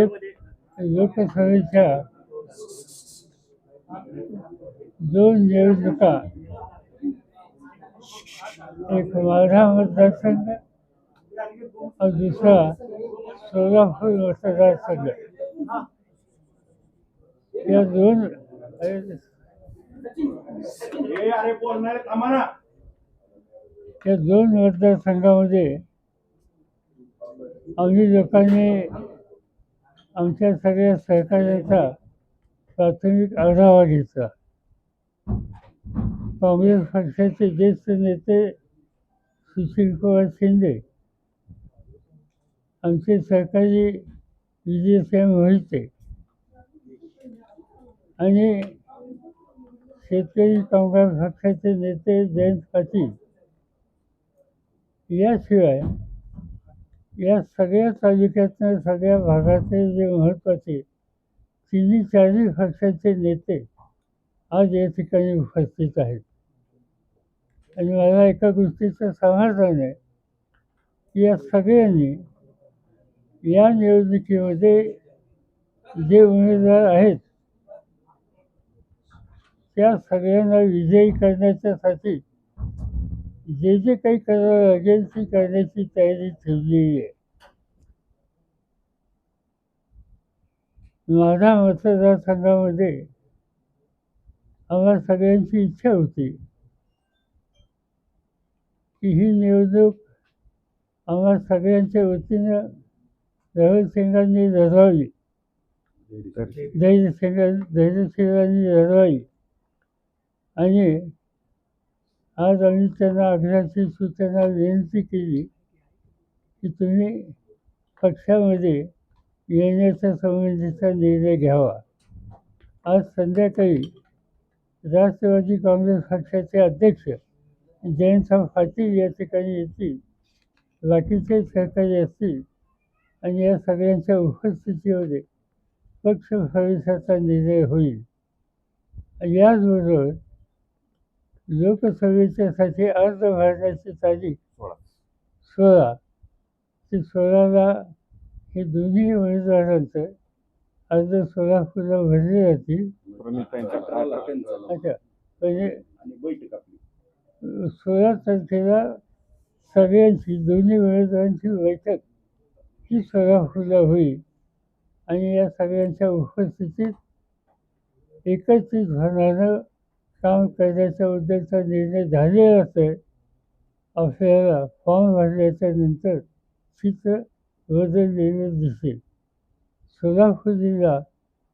लोकसभेच्या दोन निवडणुका एक माझा मतदारसंघ और दुसरा सोलापूर मतदारसंघ. या दोन या दोन मतदारसंघामध्ये आम्ही लोकांनी आमच्या सगळ्या सहकार्याचा प्राथमिक आढावा घेतला. काँग्रेस पक्षाचे ज्येष्ठ नेते सुशीलकुमार शिंदे आमचे सहकारी विजयसिंह मोहिते आणि शेतकरी कामगार पक्षाचे नेते जयंत पाटील. याशिवाय या सगळ्या तालुक्यातल्या सगळ्या भागातले जे महत्त्वाचे तिन्ही चारही पक्षाचे नेते आज या ठिकाणी उपस्थित आहेत. आणि मला एका गोष्टीचं समाधान आहे की या सगळ्यांनी या निवडणुकीमध्ये जे उमेदवार आहेत त्या सगळ्यांना विजयी करण्याच्यासाठी जे जे काही करावं लागेल ती करण्याची तयारी ठेवलेली आहे. माझ्या मतदारसंघामध्ये आम्हाला सगळ्यांची इच्छा होती की ही निवडणूक आम्हा सगळ्यांच्या वतीनं धैर्यसिंगांनी लढवावी. धैर्यसिंग धैर्यसिंगांनी लढवावी. आणि आज आम्ही त्यांना आग्रहाची सूचना विनंती केली की तुम्ही पक्षामध्ये येण्याच्या संबंधीचा निर्णय घ्यावा. आज संध्याकाळी राष्ट्रवादी काँग्रेस पक्षाचे अध्यक्ष जयंतराव पाटील या ठिकाणी येतील बाकीचे सहकारी असतील आणि या सगळ्यांच्या उपस्थितीमध्ये पक्ष प्रवेशाचा निर्णय होईल. याचबरोबर लोकसभेच्यासाठी अर्ज भरण्याची तारीख सोळा. ते सोळाला हे दोन्ही उमेदवारांचं अर्ज सोलापूरला भरले जातील. अच्छा म्हणजे आणि बैठक आपली. सोळा तारखेला सगळ्यांची दोन्ही उमेदवारांची बैठक ही सोलापूरला होईल. आणि या सगळ्यांच्या उपस्थितीत एकत्रित भावनानं काम करण्याच्या उद्देशाचा निर्णय झालेला असेल आपल्याला फॉर्म भरल्याच्या नंतर चित्र बदललेलं दिसेल. सोलापूर जिल्हा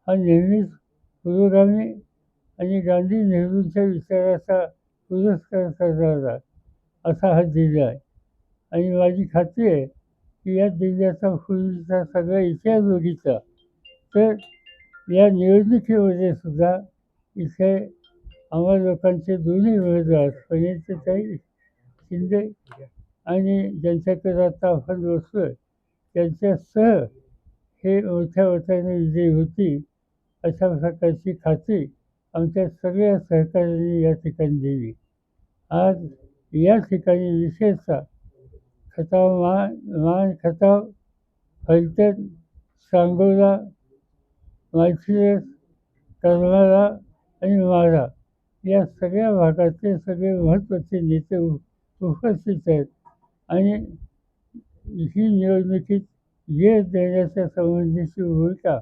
हा नेहमीच पुरोगामी आणि गांधी नेहरूंच्या विचाराचा पुरस्कार करणारा असा हा जिल्हा आहे. आणि माझी खात्री आहे की या जिल्ह्याचा पूर्वीचा सगळा इतिहास बघितला तर या निवडणुकीमध्ये सुद्धा इथे आम्हा लोकांचे दोन्ही उमेदवार ताई शिंदे आणि ज्यांच्याकडे आता आपण बसलो त्यांच्यासह हे मोठ्या मताने विजयी होती अशा प्रकारची खात्री आमच्या सगळ्या सहकार्यांनी या ठिकाणी दिली. आज या ठिकाणी विशेषतः खताव मा मान खताव फलटण सांगोला माळशिरस करमाळा आणि मारा या सगळ्या भागातले सगळे महत्त्वाचे नेते उ उपस्थित आहेत. आणि ही निवडणुकीत यश देण्याच्या संबंधीची भूमिका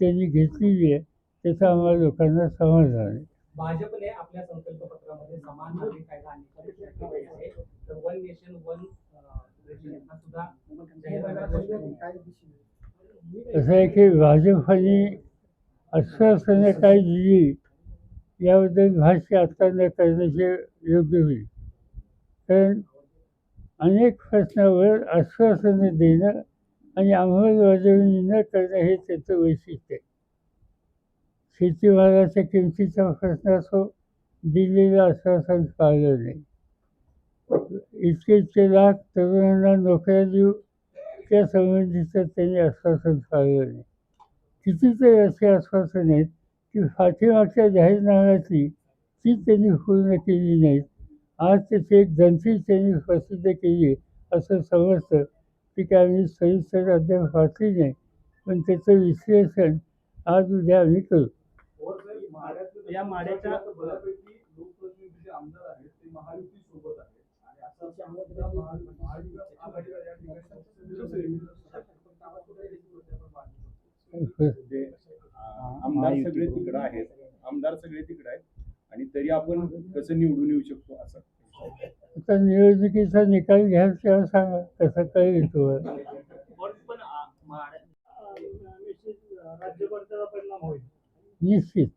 त्यांनी घेतलेली आहे त्याचा आम्हाला लोकांना समाधान आहे. भाजपने आपल्या संकल्पपत्रामध्ये समान नागरी कायदा आहे. तर वन नेशन वन सुद्धा. असं आहे की भाजपने आश्वासनं काय दिली याबद्दल भाष्य आता न करण्याचे योग्य होईल. कारण अनेक प्रश्नावर आश्वासनं देणं आणि अंमलबजावणी न करणं हे त्याचं वैशिष्ट्य आहे. शेतीमालाच्या किमतीचा प्रश्न असो दिलेलं आश्वासन पाळलं नाही. इतके इतके लाख तरुणांना नोकऱ्या देऊ त्यासंबंधीचं त्यांनी आश्वासन पाळलं नाही. कितीतरी असे आश्वासन आहेत की पाठीमागच्या जाहीरनाम्यातली ती त्यांनी पूर्ण केली नाहीत आज त्याची एक ग्रंथी त्यांनी प्रसिद्ध केली आहे असं समजतं ती काय आम्ही सविस्तर अद्याप वाचली नाही पण त्याचं विश्लेषण आज उद्या आम्ही करू या माड्याच्या बऱ्यापैकी लोकप्रतिनिधी जे आमदार आहेत ते महायुती आमदार सगळे तिकडे आहेत. आमदार सगळे तिकडे आहेत. आणि तरी आपण कसं निवडून येऊ शकतो असं. आता निवडणुकीचा निकाल घ्याल तेव्हा सांगा कसं परिणाम होईल निश्चित.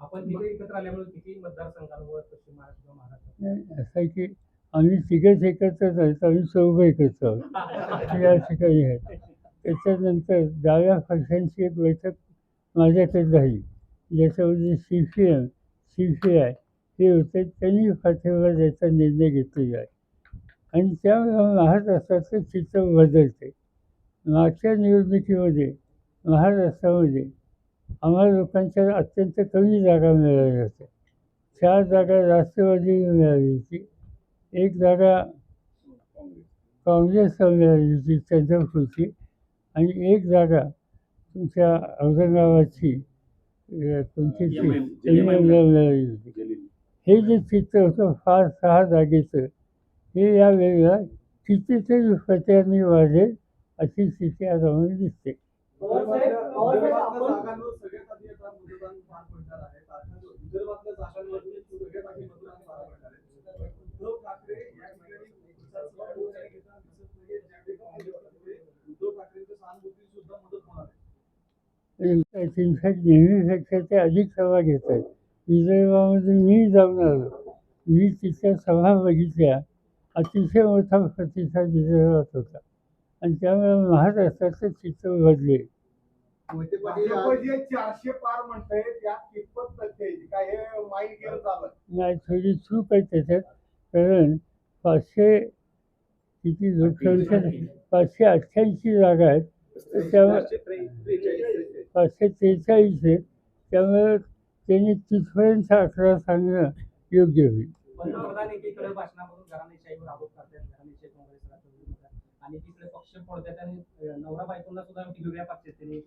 आपण तिथे एकत्र आल्यामुळे किती मतदारसंघांवर पश्चिम महाराष्ट्र किंवा महाराष्ट्र नाही, असं आहे की आम्ही तिघच एकत्रच आहेत आम्ही चौघं एकत्र आहोत. या ठिकाणी आहेत त्याच्यानंतर डाव्या पक्षांची एक बैठक माझ्याकडे झाली. ज्याच्यामध्ये C P M C I हे होते त्यांनी पाठिंबा द्यायचा निर्णय घेतलेला आहे. आणि त्यामुळे महाराष्ट्राचं चित्र बदलते. मागच्या निवडणुकीमध्ये महाराष्ट्रामध्ये आम्हाला लोकांच्या अत्यंत कमी जागा मिळाल्या होत्या. चार जागा राष्ट्रवादी मिळाली होती. एक जागा काँग्रेसला मिळाली होती चंद्रपूरची. आणि एक जागा तुमच्या औरंगाबादची अं, कोणती ती? जलील. जलीलला मिळाली होती जलील हे जे चित्र होतं फार सहा जागेचं हे यावेळेला कितीतरी पत्यांनी वाढेल अशी स्थिती आज आम्हाला दिसते विदर्भातल्या सगळ्यात आधी आता मतदान पार पडणार आहे आता विदर्भातल्या जागांवरती सगळ्यात आधी मतदान पार पडणार आहे उद्धव ठाकरे या ठिकाणी प्रचार सभा होत आहे. दिसत नाहीये. ज्यावेळी काँग्रेसकडे उद्धव ठाकरेंच्या सहानुभूती सुद्धा मदत होणार आहे इनफॅक्ट नेहमीपेक्षा ते अधिक सभा घेत आहेत विदर्भामध्ये मी जाऊन आलो मी तिथल्या सभा बघितल्या. अतिशय मोठा प्रतिसाद विदर्भात होता. आणि त्यामुळे महाराष्ट्राचं चित्र बदले हे? नाही थोडी चूक आहे त्याच्यात. कारण पाचशे किती लोकसंख्या पाचशे अठ्ठ्याऐंशी जागा आहेत. तर त्यामुळे पाचशे त्रेचाळीस आहेत त्यामुळे त्यांनी तिथपर्यंत आकडा सांगणं योग्य होईल. पंतप्रधान एकीकडे भाषणामधून घराणेशाहीवर आरोप करतात घराणेशाही काँग्रेस राष्ट्रवादी आणि तिकडे पक्ष फोडतात आणि अं, नवरा बायकोला सुद्धा वेगवेगळ्या पक्षात त्यांनी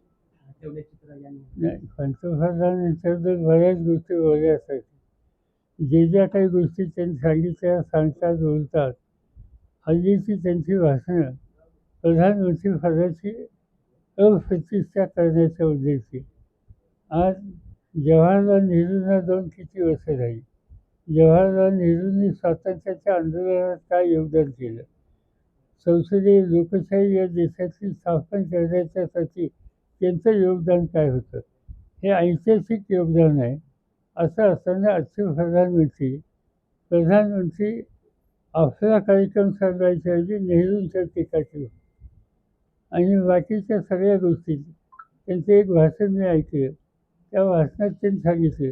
ठेवले चित्र यांनी नाही पंतप्रधानांच्या तर बऱ्याच गोष्टी बोलल्या असतात जे ज्या काही गोष्टी त्यांनी सांगितल्या सांगतात बोलतात हल्लीची त्यांची भाषणं. प्रधानमंत्री पदाची अप्रतिष्ठा करण्याच्या उद्देशी आज जवाहरलाल नेहरूंना दोन किती वर्ष झाली? जवाहरलाल नेहरूंनी स्वातंत्र्याच्या आंदोलनात काय योगदान केलं? संसदीय लोकशाही या देशाची स्थापन करण्याच्यासाठी त्यांचं योगदान काय होतं? हे ऐतिहासिक योगदान आहे असं असताना आजचे प्रधानमंत्री प्रधानमंत्री आपला कार्यक्रम सांगायच्याऐवजी नेहरूंच्या टीका केली आणि बाकीच्या सगळ्या गोष्टी त्यांचं एक भाषण मी ऐकलं. त्या भाषणात त्यांनी सांगितलं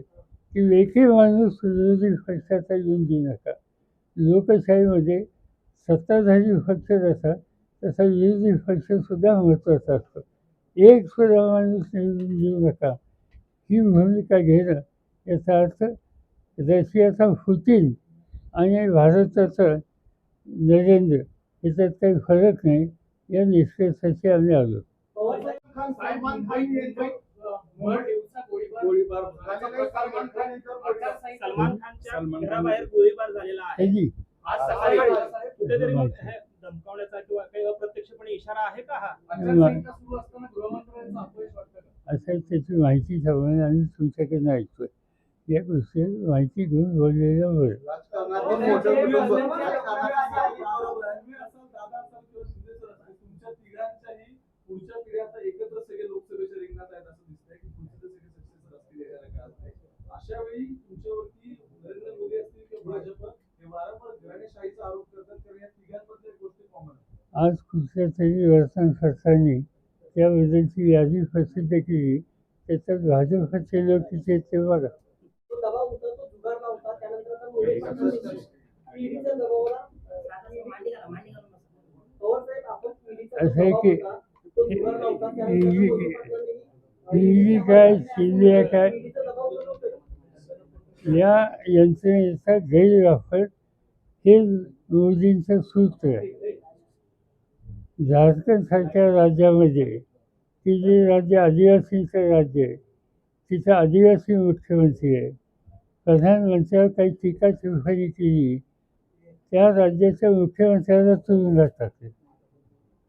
की वेगळी माणूस विरोधी पक्षाचा येऊन देऊ नका. लोकशाहीमध्ये सत्ताधारी पक्ष जसा तसा विरोधी पक्षसुद्धा महत्त्वाचा असतो. एक सुद्धा माणूस निवडून देऊ नका. ही भूमिका घेणं याचा अर्थ रशियाचा पुतीन आणि भारताचा नरेंद्र याच्यात काही फरक नाही. या निष्कर्षाशी आम्ही आलो खान सलमान खान यांच्या गोळीबार झालेला आहे. सलमान खान यांच्यावर गोळीबार. सलमान खानच्या सलमान खान. घराबाहेर गोळीबार झालेला आहे ह्याची आज सकाळी कुठेतरी मग धमकावण्याचा किंवा काही अप्रत्यक्षपणे इशारा आहे का हा आचारसंहिता सुरू असताना गृहमंत्र्यांचं अपयश वाटतं का? असं त्याची माहिती संबंध आम्ही तुमच्याकडनं ऐकतोय या गोष्टी माहिती घेऊन बोललेलं बरं राजकारणातील मोठं कुटुंब राजकारणातील तुम्ही असाल, दादा असाल किंवा शिंदे सर असाल, तुमच्या तिघांच्याही पुढच्या पिढ्या आता एकत्र सगळे लोकसभेच्या रिंगणात आहेत असं दिसतंय की पुढचे ते सगळे सक्सेसर असतील येणाऱ्या काळात अशा वेळी तुमच्यावरती नरेंद्र मोदी असतील किंवा भाजप हे वारंवार घराणेशाहीचा आरोप करतात कारण या तिघांमधल्या गोष्टी कॉमन आहेत आज कुठल्या तरी वर्तमानपत्रांनी त्याबद्दलची यादी प्रसिद्ध केली. त्याच्यात भाजपचे लोक तिथे ते बघा. असं आहे की ईडी काय सीबीआय काय? या यंत्रणेचा गैरवापर हे मोदींचं सूत्र आहे. झारखंडसारख्या राज्यामध्ये की जे राज्य आदिवासींचं राज्य आहे तिथं आदिवासी मुख्यमंत्री आहे. प्रधानमंत्र्यावर काही टीका टिप्पणी केली त्या राज्याच्या मुख्यमंत्र्याला तुरुंगात टाकले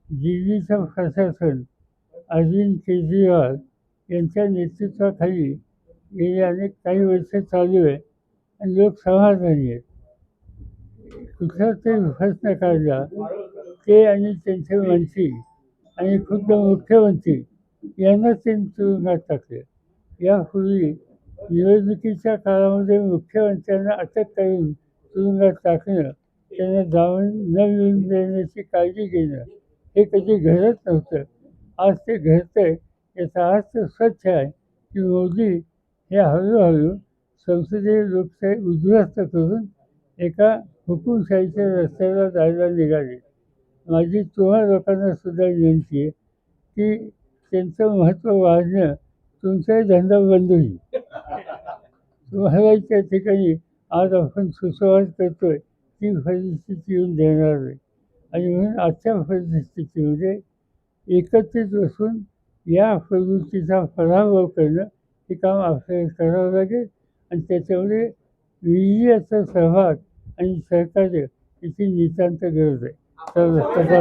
दिल्लीचं प्रशासन अरविंद केजरीवाल यांच्या नेतृत्वाखाली गेली अनेक काही वर्ष चालू आहे आणि लोक समाधानी आहेत कुठला ते प्रश्न काढला ते आणि त्यांचे मंत्री आणि खुद्द मुख्यमंत्री यांना त्यांनी तुरुंगात टाकले. यापूर्वी निवडणुकीच्या काळामध्ये मुख्यमंत्र्यांना अटक करून तुरुंगात टाकणं त्यांना जाऊन न मिळून देण्याची काळजी घेणं हे कधी घडत नव्हतं. आज ते घडतंय याचा अर्थ स्वच्छ आहे की मोदी हे हळूहळू संसदीय लोकशाही उद्ध्वस्त करून एका हुकुमशाहीच्या रस्त्याला जायला निघाले. माझी तुम्हा लोकांना सुद्धा विनंती आहे की त्यांचं महत्त्व वाढणं तुमचाही धंदा बंद होईल. तुम्हाला त्या ठिकाणी आज आपण सुसंवाद करतोय ती परिस्थिती येऊन देणार नाही आणि म्हणून आजच्या परिस्थितीमध्ये एकत्रित बसून या प्रवृत्तीचा पराभव करणं हे काम आपल्याला करावं लागेल. आणि त्याच्यामध्ये विजयाचा सहभाग आणि सहकार्य याची नितांत गरज आहे. तर त्याचा